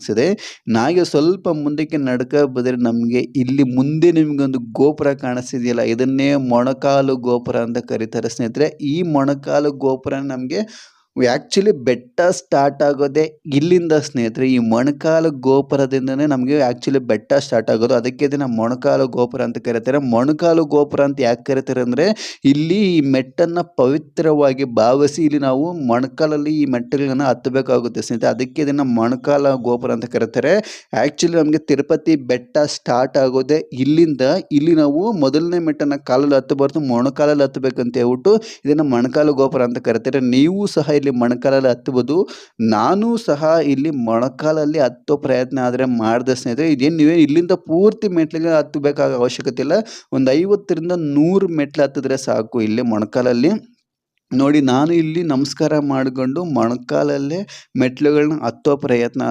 ಕಾಣಿಸ್ತಿದೆ ನಾಗೆ ಸ್ವಲ್ಪ ಮುಂದಕ್ಕೆ ನಡ್ಕ ಬಂದರೆ ನಮಗೆ ಇಲ್ಲಿ ಮುಂದೆ ನಿಮಗೊಂದು ಗೋಪುರ ಕಾಣಿಸ್ತಿದೆಯಲ್ಲ, ಇದನ್ನೇ ಮೊಣಕಾಲು ಗೋಪುರ ಅಂತ ಕರೀತಾರೆ. ಸ್ನೇಹಿತರೆ, ಈ ಮೊಣಕಾಲು ಗೋಪುರ ನಮಗೆ ಆ್ಯಕ್ಚುಲಿ ಬೆಟ್ಟ ಸ್ಟಾರ್ಟ್ ಆಗೋದೇ ಇಲ್ಲಿಂದ ಸ್ನೇಹಿತರೆ, ಈ ಮೊಣಕಾಲು ಗೋಪುರದಿಂದನೇ ನಮಗೆ ಆ್ಯಕ್ಚುಲಿ ಬೆಟ್ಟ ಸ್ಟಾರ್ಟ್ ಆಗೋದು. ಅದಕ್ಕೆ ಇದನ್ನು ಮೊಣಕಾಲು ಗೋಪುರ ಅಂತ ಕರೀತಾರೆ. ಮೊಣಕಾಲು ಗೋಪುರ ಅಂತ ಯಾಕೆ ಕರೀತಾರೆ ಅಂದರೆ, ಇಲ್ಲಿ ಈ ಮೆಟ್ಟನ್ನು ಪವಿತ್ರವಾಗಿ ಭಾವಿಸಿ ಇಲ್ಲಿ ನಾವು ಮೊಣಕಾಲಲ್ಲಿ ಈ ಮೆಟ್ಟಲನ್ನು ಹತ್ತಬೇಕಾಗುತ್ತೆ ಸ್ನೇಹಿತರೆ. ಅದಕ್ಕೆ ಇದನ್ನು ಮೊಣಕಾಲ ಗೋಪುರ ಅಂತ ಕರೀತಾರೆ. ಆ್ಯಕ್ಚುಲಿ ನಮಗೆ ತಿರುಪತಿ ಬೆಟ್ಟ ಸ್ಟಾರ್ಟ್ ಆಗೋದೇ ಇಲ್ಲಿಂದ. ಇಲ್ಲಿ ನಾವು ಮೊದಲನೇ ಮೆಟ್ಟನ್ನು ಕಾಲಲ್ಲಿ ಹತ್ತಬಾರ್ದು, ಮೊಣಕಾಲಲ್ಲಿ ಹತ್ತಬೇಕಂತ ಹೇಳ್ಬಿಟ್ಟು ಇದನ್ನು ಮೊಣಕಾಲು ಗೋಪುರ ಅಂತ ಕರೀತಾರೆ. ನೀವು ಸಹ ಇಲ್ಲಿ ಮೊಣಕಾಲಲ್ಲಿ ಹತ್ತಬಹುದು. ನಾನು ಸಹ ಇಲ್ಲಿ ಮೊಣಕಾಲಲ್ಲಿ ಹತ್ತೋ ಪ್ರಯತ್ನ ಆದರೆ ಮಾಡಿದೆ ಸ್ನೇಹಿತರೆ. ಇದೇನು ನೀವೇ ಇಲ್ಲಿಂದ ಪೂರ್ತಿ ಮೆಟ್ಲಿಗೆ ಹತ್ತಬೇಕಾಗ ಅವಶ್ಯಕತೆ ಇಲ್ಲ. ಒಂದು ಐವತ್ತರಿಂದ ನೂರು ಮೆಟ್ಲು ಹತ್ತಿದ್ರೆ ಸಾಕು ಇಲ್ಲಿ ಮೊಣಕಾಲಲ್ಲಿ. ನೋಡಿ, ನಾನು ಇಲ್ಲಿ ನಮಸ್ಕಾರ ಮಾಡಿಕೊಂಡು ಮೊಣಕಾಲಲ್ಲೇ ಮೆಟ್ಲುಗಳನ್ನ ಹತ್ತೋ ಪ್ರಯತ್ನ